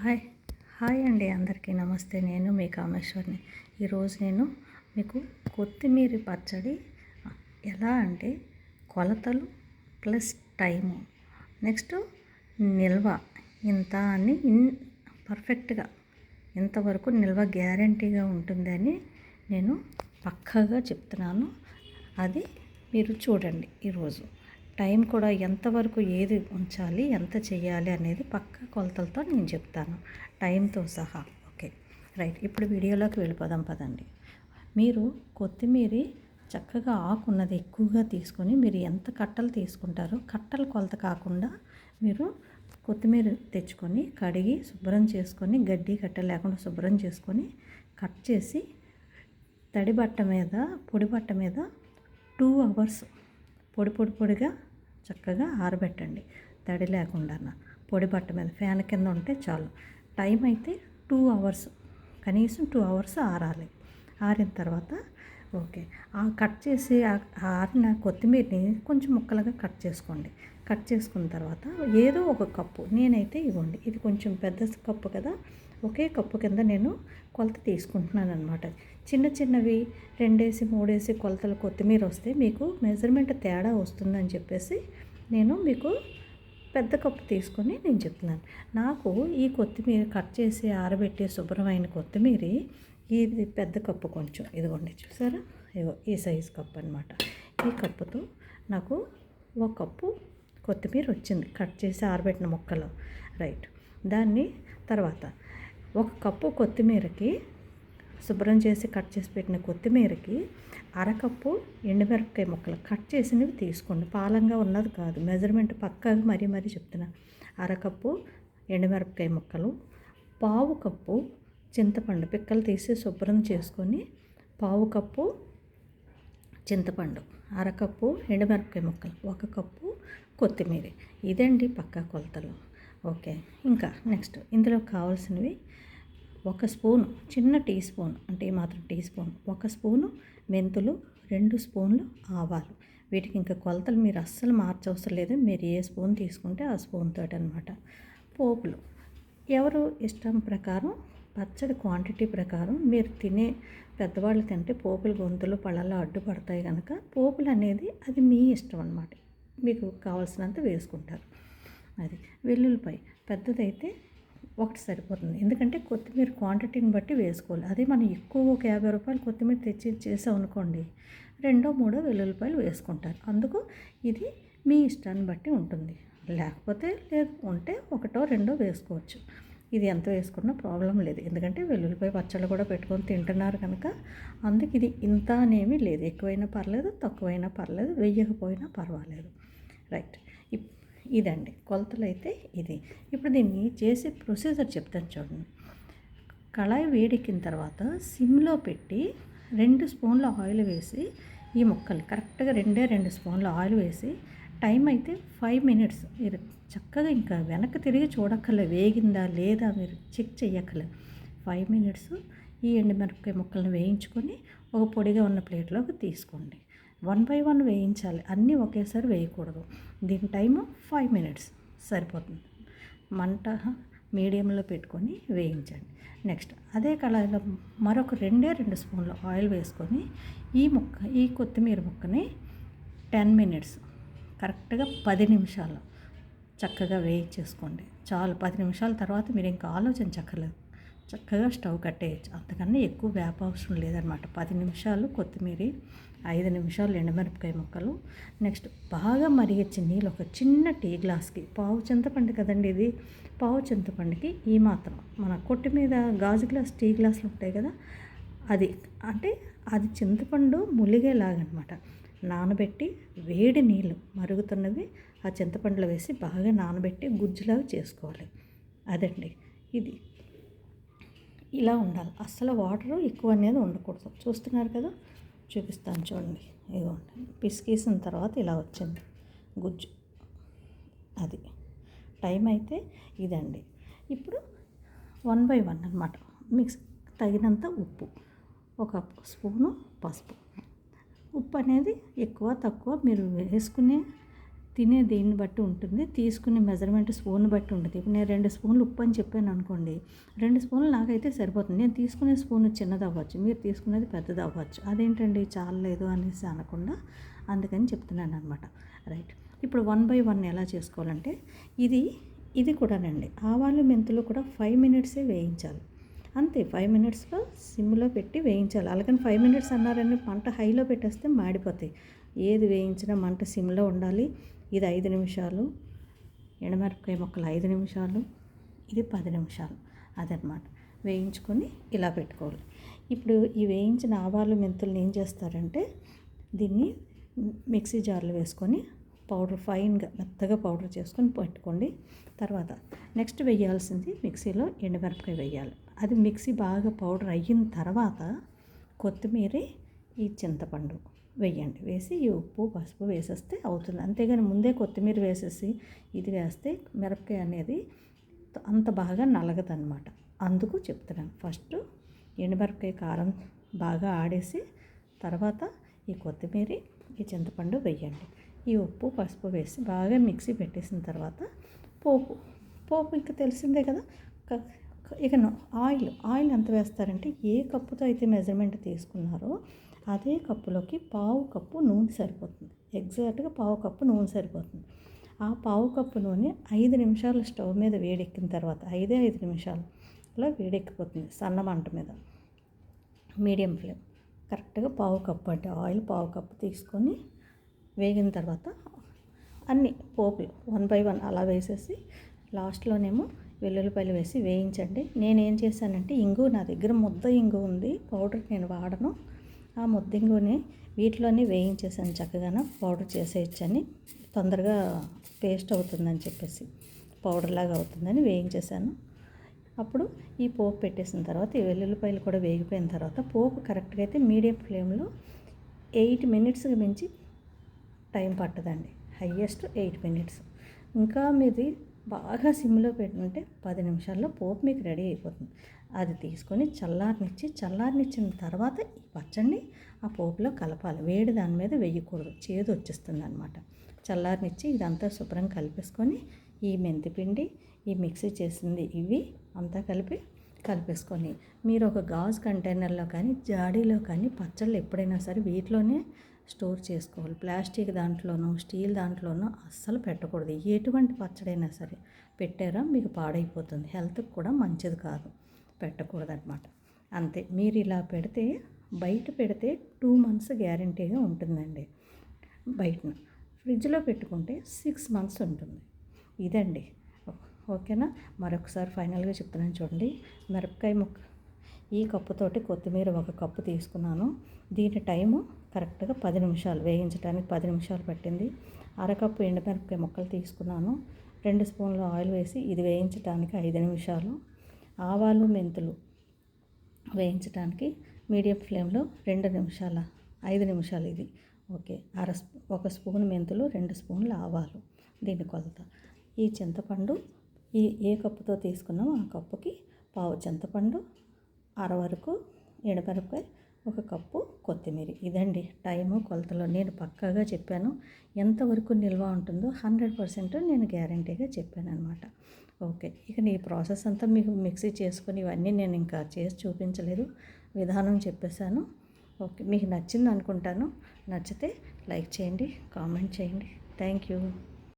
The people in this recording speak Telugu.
హాయ్. హాయ్ అండి అందరికీ. నమస్తే. నేను మీ కామేశ్వర్ని. ఈరోజు నేను మీకు కొత్తిమీర పచ్చడి ఎలా అంటే కొలతలు ప్లస్ టైము. నెక్స్ట్ నిల్వ. ఇంత అని ఇన్ పర్ఫెక్ట్గా ఇంతవరకు నిల్వ గ్యారంటీగా ఉంటుందని నేను పక్కాగా చెప్తున్నాను. అది మీరు చూడండి ఈరోజు. టైం కూడా ఎంతవరకు ఏది ఉంచాలి ఎంత చేయాలి అనేది పక్క కొలతలతో నేను చెప్తాను. టైంతో సహా. ఓకే. రైట్. ఇప్పుడు వీడియోలోకి వెళ్ళిపోదాం పదండి. మీరు కొత్తిమీర చక్కగా ఆకున్నది ఎక్కువగా తీసుకొని మీరు ఎంత కట్టలు తీసుకుంటారో కట్టలు కొలత కాకుండా మీరు కొత్తిమీర తెచ్చుకొని కడిగి శుభ్రం చేసుకొని గడ్డి కట్ట లేకుండా శుభ్రం చేసుకొని కట్ చేసి తడి బట్ట మీద పొడి బట్ట మీద టూ అవర్స్ పొడి పొడి పొడిగా చక్కగా ఆరబెట్టండి. తడి లేకుండా పొడి బట్ట మీద ఫ్యాన్ కింద ఉంటే చాలు. టైం అయితే టూ అవర్స్. కనీసం టూ అవర్స్ ఆరాలి. ఆరిన తర్వాత ఓకే. ఆ కట్ చేసి ఆ ఆరిన కొత్తిమీరని కొంచెం ముక్కలుగా కట్ చేసుకోండి. కట్ చేసుకున్న తర్వాత ఏదో ఒక కప్పు నేనైతే ఇవ్వండి. ఇది కొంచెం పెద్ద కప్పు కదా. ఒకే కప్పు కింద నేను కొలత తీసుకుంటున్నాను అనమాట చిన్న చిన్నవి రెండేసి మూడేసి కొలతలు కొత్తిమీర వస్తే మీకు మెజర్మెంట్ తేడా వస్తుందని చెప్పేసి నేను మీకు పెద్ద కప్పు తీసుకొని నేను చెప్తున్నాను. నాకు ఈ కొత్తిమీర కట్ చేసి ఆరబెట్టి శుభ్రమైన కొత్తిమీర ఇది పెద్ద కప్పు కొంచెం. ఇదిగోండి చూసారా? ఇగో ఈ సైజు కప్పు అనమాట ఈ కప్పుతో నాకు ఒక కప్పు కొత్తిమీర వచ్చింది. కట్ చేసి ఆరబెట్టిన ముక్కలు. రైట్. దాన్ని తర్వాత ఒక కప్పు కొత్తిమీరకి శుభ్రం చేసి కట్ చేసి పెట్టిన కొత్తిమీరకి అరకప్పు ఎండుమిరపకాయ ముక్కలు కట్ చేసినవి తీసుకోండి. పాలంగా ఉన్నది కాదు. మెజర్మెంట్ పక్కాగా మరీ మరీ చెప్తున్నా. అరకప్పు ఎండుమిరపకాయ ముక్కలు పావు కప్పు చింతపండు పిక్కలు తీసి శుభ్రం చేసుకొని పావు కప్పు చింతపండు అరకప్పు ఎండుమిరపకాయ ముక్కలు ఒక కప్పు కొత్తిమీర. ఇదండి పక్కా కొలతలు. ఓకే. ఇంకా నెక్స్ట్ ఇందులో కావాల్సినవి ఒక స్పూన్ చిన్న టీ స్పూన్ అంటే మాత్రం టీ స్పూన్ ఒక స్పూను మెంతులు రెండు స్పూన్లు ఆవాలు. వీటికి ఇంకా కొలతలు మీరు అస్సలు మార్చవసరం లేదు. మీరు ఏ స్పూన్ తీసుకుంటే ఆ స్పూన్ తోటి అనమాట పోపులు. ఎవరు ఇష్టం ప్రకారం పచ్చడి క్వాంటిటీ ప్రకారం మీరు తినే పెద్దవాళ్ళు తింటే పోపులు గొంతులు పళ్ళలో అడ్డుపడతాయి కనుక పోపులు అనేది అది మీ ఇష్టం అనమాట మీకు కావాల్సినంత వేసుకుంటారు. అది వెల్లుల్లిపాయ. పెద్దదైతే ఒకటి సరిపోతుంది. ఎందుకంటే కొత్తిమీర క్వాంటిటీని బట్టి వేసుకోవాలి. అదే మనం ఎక్కువ ఒక యాభై రూపాయలు కొత్తిమీర తెచ్చి చేసాం అనుకోండి రెండో మూడో వెల్లుల్లిపాయలు వేసుకుంటారు. అందుకు ఇది మీ ఇష్టాన్ని బట్టి ఉంటుంది. లేకపోతే లేదు ఉంటే ఒకటో రెండో వేసుకోవచ్చు. ఇది ఎంత వేసుకున్నా ప్రాబ్లం లేదు. ఎందుకంటే వెల్లుల్లిపాయ పచ్చళ్ళు కూడా పెట్టుకొని తింటున్నారు కనుక అందుకు ఇది ఇంత అనేమి లేదు. ఎక్కువైనా పర్లేదు తక్కువైనా పర్లేదు వెయ్యకపోయినా పర్వాలేదు. రైట్. ఇదండి. కొలతలు అయితే ఇది. ఇప్పుడు దీన్ని చేసే ప్రొసీజర్ చెప్తాను చూడండి. కళాయి వేడెక్కిన తర్వాత సిమ్లో పెట్టి రెండు స్పూన్ల ఆయిల్ వేసి ఈ ముక్కలు కరెక్ట్గా రెండే రెండు స్పూన్ల ఆయిల్ వేసి టైం అయితే ఫైవ్ మినిట్స్. మీరు చక్కగా ఇంకా వెనక్కి తిరిగి చూడక్కర్లే. వేగిందా లేదా మీరు చెక్ చేయక్కర్లే ఫైవ్ మినిట్స్ ఈ ఎండుమిరపకాయ ముక్కలను వేయించుకొని ఒక పొడిగా ఉన్న ప్లేట్లోకి తీసుకోండి. వన్ బై వన్ వేయించాలి. అన్నీ ఒకేసారి వేయకూడదు. దీని టైము ఫైవ్ మినిట్స్ సరిపోతుంది. మంట మీడియంలో పెట్టుకొని వేయించండి. నెక్స్ట్ అదే కళాయిలో మరొక రెండే రెండు స్పూన్లు ఆయిల్ వేసుకొని ఈ ముక్క ఈ కొత్తిమీర ముక్కని టెన్ మినిట్స్ కరెక్ట్గా పది నిమిషాలు చక్కగా వేయించేసుకోండి. చాలు పది నిమిషాల తర్వాత మీరు ఇంకా ఆలోచించక్కర్లేదు. చక్కగా స్టవ్ కట్టేయచ్చు. అంతకన్నా ఎక్కువ వేప అవసరం లేదనమాట పది నిమిషాలు కొత్తిమీర ఐదు నిమిషాలు ఎండమిరపకాయ ముక్కలు. నెక్స్ట్ బాగా మరిగించి నీళ్ళు ఒక చిన్న టీ గ్లాస్కి. పావు చింతపండు కదండి ఇది? పావు చింతపండుకి ఈ మాత్రం. మన కొట్టి మీద గాజు గ్లాస్ టీ గ్లాసులు ఉంటాయి కదా? అది అంటే అది చింతపండు ములిగేలాగనమాట నానబెట్టి వేడి నీళ్ళు మరుగుతున్నవి ఆ చింతపండులో వేసి బాగా నానబెట్టి గుజ్జులాగా చేసుకోవాలి. అదండి. ఇది. ఇలా ఉండాలి. అస్సలు వాటర్ ఎక్కువ అనేది ఉండకూడదు. చూస్తున్నారు కదా? చూపిస్తాను చూడండి. ఇదిగోండి పిసికేసిన తర్వాత ఇలా వచ్చింది. గుజ్జు. అది. టైం అయితే ఇదండి. ఇప్పుడు వన్ బై వన్ అనమాట మిక్స్ తగినంత ఉప్పు. ఒక స్పూను పసుపు. ఉప్పు అనేది ఎక్కువ తక్కువ మీరు వేసుకునే తినే దీన్ని బట్టి ఉంటుంది. తీసుకునే మెజర్మెంట్ స్పూన్ బట్టి ఉంటుంది. ఇప్పుడు నేను రెండు స్పూన్లు ఉప్పు అని చెప్పాను అనుకోండి. రెండు స్పూన్లు నాకైతే సరిపోతుంది. నేను తీసుకునే స్పూన్ చిన్నది అవ్వచ్చు. మీరు తీసుకునేది పెద్దది అవ్వచ్చు. అదేంటండి? చాలలేదు అనేసి అనకుండా అందుకని చెప్తున్నాను అనమాట రైట్ ఇప్పుడు వన్ బై వన్ ఎలా చేసుకోవాలంటే ఇది ఇది కూడానండి. ఆవాలు మెంతులు కూడా ఫైవ్ మినిట్సే వేయించాలి. అంతే. ఫైవ్ మినిట్స్లో సిమ్లో పెట్టి వేయించాలి. అలాగని ఫైవ్ మినిట్స్ అన్నారని పంట హైలో పెట్టేస్తే మాడిపోతాయి. ఏది వేయించినా మంట సిమ్లో ఉండాలి. ఇది ఐదు నిమిషాలు. ఎండమిరపకాయ ముక్కలు ఐదు నిమిషాలు. ఇది పది నిమిషాలు. అదనమాట వేయించుకొని ఇలా పెట్టుకోవాలి. ఇప్పుడు ఈ వేయించిన ఆవాలు మెంతులను ఏం చేస్తారంటే దీన్ని మిక్సీ జార్లో వేసుకొని పౌడర్ ఫైన్గా మెత్తగా పౌడర్ చేసుకొని పెట్టుకోండి. తర్వాత నెక్స్ట్ వేయాల్సింది మిక్సీలో ఎండుమిరపకాయ వేయాలి. అది మిక్సీ బాగా పౌడర్ అయిన తర్వాత కొత్తిమీర ఈ చింతపండు. వేయండి వేసి ఈ ఉప్పు పసుపు వేసేస్తే అవుతుంది. అంతేగాని ముందే కొత్తిమీర వేసేసి ఇది వేస్తే మిరపకాయ అనేది అంత బాగా నలగదనమాట అందుకు చెప్తున్నాను. ఫస్ట్ ఎండుమిరపకాయ కారం బాగా ఆడేసి తర్వాత ఈ కొత్తిమీర ఈ చింతపండు వేయండి. ఈ ఉప్పు పసుపు వేసి బాగా మిక్సీ పెట్టేసిన తర్వాత పోపు పోపు ఇంకా తెలిసిందే కదా? ఇక ఆయిల్ ఆయిల్ ఎంత వేస్తారంటే ఏ కప్పుతో అయితే మెజర్మెంట్ తీసుకున్నారో అదే కప్పులోకి పావు కప్పు నూనె సరిపోతుంది. ఎగ్జాక్ట్గా పావు కప్పు నూనె సరిపోతుంది. ఆ పావు కప్పు నూనె ఐదు నిమిషాలు స్టవ్ మీద వేడెక్కిన తర్వాత ఐదే ఐదు నిమిషాలు వేడెక్కిపోతుంది సన్న మంట మీద. Medium flame. కరెక్ట్గా పావు కప్పు అంటే ఆయిల్ పావు కప్పు తీసుకొని వేగిన తర్వాత అన్ని పోపులు వన్ బై వన్ అలా వేసేసి లాస్ట్లోనేమో వెల్లుల్లిపాయలు వేసి వేయించండి. నేనేం చేశానంటే ఇంగు నా దగ్గర ముద్ద ఇంగు ఉంది. పౌడర్ నేను వాడను. ఆ ముద్దింగుని వీటిలోనే వేయించేసాను చక్కగా పౌడర్ చేసేయచ్చని. తొందరగా పేస్ట్ అవుతుందని చెప్పేసి పౌడర్ లాగా అవుతుందని వేయించేసాను. అప్పుడు ఈ పోపు పెట్టేసిన తర్వాత ఈ వెల్లుల్లిపాయలు కూడా వేగిపోయిన తర్వాత పోపు కరెక్ట్గా అయితే మీడియం ఫ్లేమ్లో ఎయిట్ మినిట్స్కి మించి టైం పట్టదండి. Highest eight minutes. ఇంకా మీది బాగా సిమ్లో పెట్టుకుంటే పది నిమిషాల్లో పోపు మీకు రెడీ అయిపోతుంది. అది తీసుకొని చల్లారనిచ్చి చల్లారనిచ్చిన తర్వాత ఈ పచ్చడిని ఆ పోపులో కలపాలి. వేడి దాని మీద వేయకూడదు. చేదు వచ్చేస్తుంది అనమాట చల్లారనిచ్చి ఇదంతా శుభ్రం కలిపేసుకొని ఈ మెంతిపిండి ఈ మిక్సీ చేసింది ఇవి అంతా కలిపి కలిపేసుకొని మీరు ఒక గాజు కంటైనర్లో కానీ జాడీలో కానీ పచ్చళ్ళు ఎప్పుడైనా సరే వీటిలోనే స్టోర్ చేసుకోవాలి. ప్లాస్టిక్ దాంట్లోనూ స్టీల్ దాంట్లోనూ అస్సలు పెట్టకూడదు. ఎటువంటి పచ్చడైనా సరే పెట్టారా మీకు పాడైపోతుంది. హెల్త్కి కూడా మంచిది కాదు. పెట్టకూడదు అనమాట అంతే. మీరు ఇలా పెడితే బయట పెడితే టూ మంత్స్ గ్యారంటీగా ఉంటుందండి. బయటను. ఫ్రిడ్జ్లో పెట్టుకుంటే సిక్స్ మంత్స్ ఉంటుంది. ఇదండి. ఓకేనా? మరొకసారి ఫైనల్గా చెప్తున్నాను చూడండి. మిరపకాయ ముక్క. ఈ కప్పుతోటి కొత్తిమీర ఒక కప్పు తీసుకున్నాను. దీని టైము కరెక్ట్గా పది నిమిషాలు వేయించడానికి పది నిమిషాలు పట్టింది. అరకప్పు ఎండుమిరపకాయ ముక్కలు తీసుకున్నాను. రెండు స్పూన్లు ఆయిల్ వేసి ఇది వేయించడానికి ఐదు నిమిషాలు. ఆవాలు మెంతులు వేయించడానికి మీడియం ఫ్లేమ్లో రెండు నిమిషాల ఐదు నిమిషాలు ఇది. ఓకే అర ఒక స్పూన్ మెంతులు రెండు స్పూన్లు ఆవాలు. దీని కొలత. ఈ చింతపండు ఈ ఏ కప్పుతో తీసుకున్నామో ఆ కప్పుకి పావు చింతపండు అర వరకు ఎండుమిరపకాయ ఒక కప్పు కొత్తిమీర. ఇదండి టైము కొలతలో. నేను పక్కాగా చెప్పాను. ఎంతవరకు నిల్వ ఉంటుందో హండ్రెడ్ పర్సెంట్ నేను గ్యారంటీగా చెప్పాను అనమాట ఓకే. ఇక నీ ప్రాసెస్ అంతా మీకు మిక్సీ చేసుకుని ఇవన్నీ నేను ఇంకా చేసి చూపించలేదు. విధానం చెప్పేశాను. ఓకే. మీకు నచ్చింది అనుకుంటాను నచ్చితే లైక్ చేయండి కామెంట్ చేయండి. Thank you.